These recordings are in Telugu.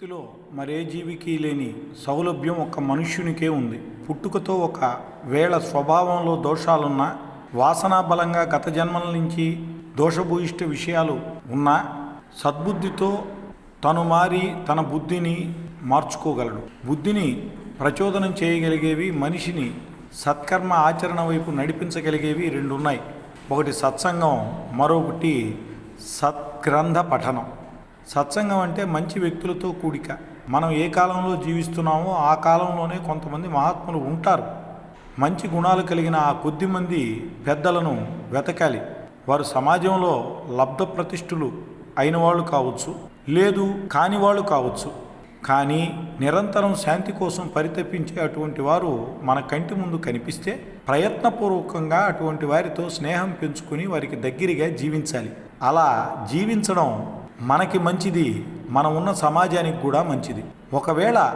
ప్రకృతిలో మరే జీవికి లేని సౌలభ్యం ఒక మనుష్యునికే ఉంది. పుట్టుకతో ఒక వేళ స్వభావంలో దోషాలున్నా వాసనా బలంగా గత జన్మల నుంచి దోషభూయిష్ట విషయాలు ఉన్నా సద్బుద్ధితో తను మారి తన బుద్ధిని మార్చుకోగలడు. బుద్ధిని ప్రచోదనం చేయగలిగేవి మనిషిని సత్కర్మ ఆచరణ వైపు నడిపించగలిగేవి రెండు ఉన్నాయి ఒకటి సత్సంగం మరొకటి సత్గ్రంథ పఠనం. సత్సంగం అంటే మంచి వ్యక్తులతో కూడిక. మనం ఏ కాలంలో జీవిస్తున్నామో ఆ కాలంలోనే కొంతమంది మహాత్ములు ఉంటారు. మంచి గుణాలు కలిగిన ఆ కొద్ది మంది పెద్దలను వెతకాలి. వారు సమాజంలో లబ్ధ ప్రతిష్ఠులు అయిన వాళ్ళు కావచ్చు లేదు కాని వాళ్ళు కావచ్చు. కానీ నిరంతరం శాంతి కోసం పరితపించే అటువంటి వారు మన కంటి ముందు కనిపిస్తే ప్రయత్నపూర్వకంగా అటువంటి వారితో స్నేహం పెంచుకుని వారికి దగ్గరగా జీవించాలి. అలా జీవించడం మనకి మంచిది మనం ఉన్న సమాజానికి కూడా మంచిది. ఒకవేళ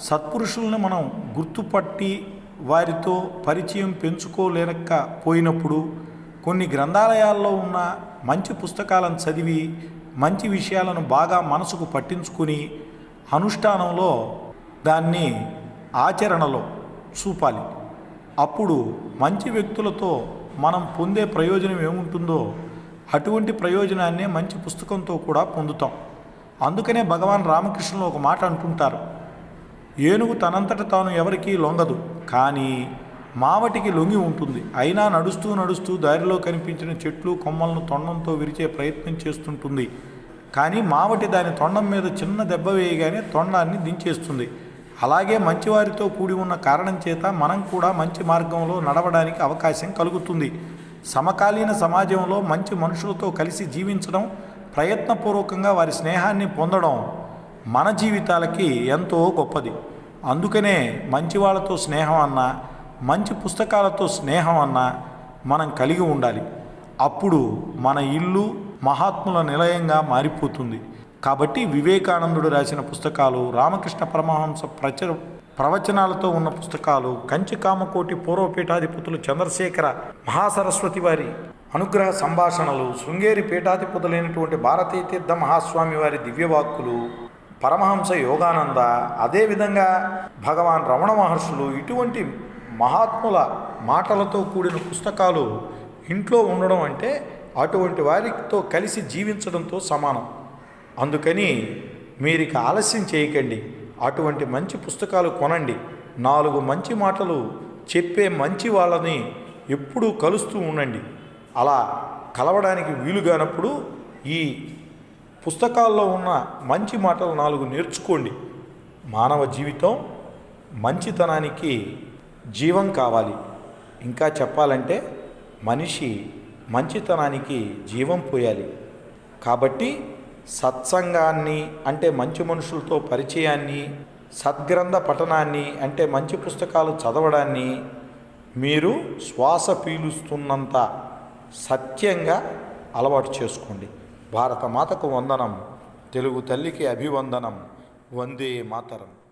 సత్పురుషులను మనం గుర్తుపట్టి వారితో పరిచయం పెంచుకోలేకపోయినప్పుడు కొన్ని గ్రంథాలయాల్లో ఉన్న మంచి పుస్తకాలను చదివి మంచి విషయాలను బాగా మనసుకు పట్టించుకుని అనుష్ఠానంలో దాన్ని ఆచరణలో చూపాలి. అప్పుడు మంచి వ్యక్తులతో మనం పొందే ప్రయోజనం ఏముంటుందో అటువంటి ప్రయోజనాన్నే మంచి పుస్తకంతో కూడా పొందుతాం. అందుకనే భగవాన్ రామకృష్ణులు ఒక మాట అంటుంటారు. ఏనుగు తనంతట తాను ఎవరికీ లొంగదు కానీ మావటికి లొంగి ఉంటుంది. అయినా నడుస్తూ నడుస్తూ దారిలో కనిపించిన చెట్లు కొమ్మలను తొండంతో విరిచే ప్రయత్నం చేస్తుంటుంది. కానీ మావటి దాని తొండం మీద చిన్న దెబ్బ వేయగానే తొండాన్ని దించేస్తుంది. అలాగే మంచివారితో కూడి ఉన్న కారణం చేత మనం కూడా మంచి మార్గంలో నడవడానికి అవకాశం కలుగుతుంది. సమకాలీన సమాజంలో మంచి మనుషులతో కలిసి జీవించడం ప్రయత్నపూర్వకంగా వారి స్నేహాన్ని పొందడం మన జీవితాలకి ఎంతో గొప్పది. అందుకనే మంచి వాళ్ళతో స్నేహం అన్నా మంచి పుస్తకాలతో స్నేహం అన్నా మనం కలిగి ఉండాలి. అప్పుడు మన ఇల్లు మహాత్ముల నిలయంగా మారిపోతుంది. కాబట్టి వివేకానందుడు రాసిన పుస్తకాలు రామకృష్ణ పరమహంస ప్రచ ప్రవచనాలతో ఉన్న పుస్తకాలు కంచి కామకోటి పూర్వపీఠాధిపతులు చంద్రశేఖర మహాసరస్వతి వారి అనుగ్రహ సంభాషణలు శృంగేరి పీఠాధిపతులైనటువంటి భారతీయ తీర్థ మహాస్వామి వారి దివ్యవాక్కులు పరమహంస యోగానంద అదేవిధంగా భగవాన్ రమణ మహర్షులు ఇటువంటి మహాత్ముల మాటలతో కూడిన పుస్తకాలు ఇంట్లో ఉండడం అంటే అటువంటి వారితో కలిసి జీవించడంతో సమానం. అందుకని మీరిక ఆలస్యం చేయకండి. అటువంటి మంచి పుస్తకాలు కొనండి. నాలుగు మంచి మాటలు చెప్పే మంచి వాళ్ళని ఎప్పుడూ కలుస్తూ ఉండండి. అలా కలవడానికి వీలుగానప్పుడు ఈ పుస్తకాల్లో ఉన్న మంచి మాటలు నాలుగు నేర్చుకోండి. మానవ జీవితం మంచితనానికి జీవం కావాలి. ఇంకా చెప్పాలంటే మనిషి మంచితనానికి జీవం పోయాలి. కాబట్టి సత్సంగాన్ని అంటే మంచి మనుషులతో పరిచయాన్ని సద్గ్రంథ పఠనాన్ని అంటే మంచి పుస్తకాలు చదవడాన్ని మీరు శ్వాస పీలుస్తున్నంత సత్యంగా అలవాటు చేసుకోండి. భారత మాతకు వందనం తెలుగు తల్లికి అభివందనం వందే మాతరం.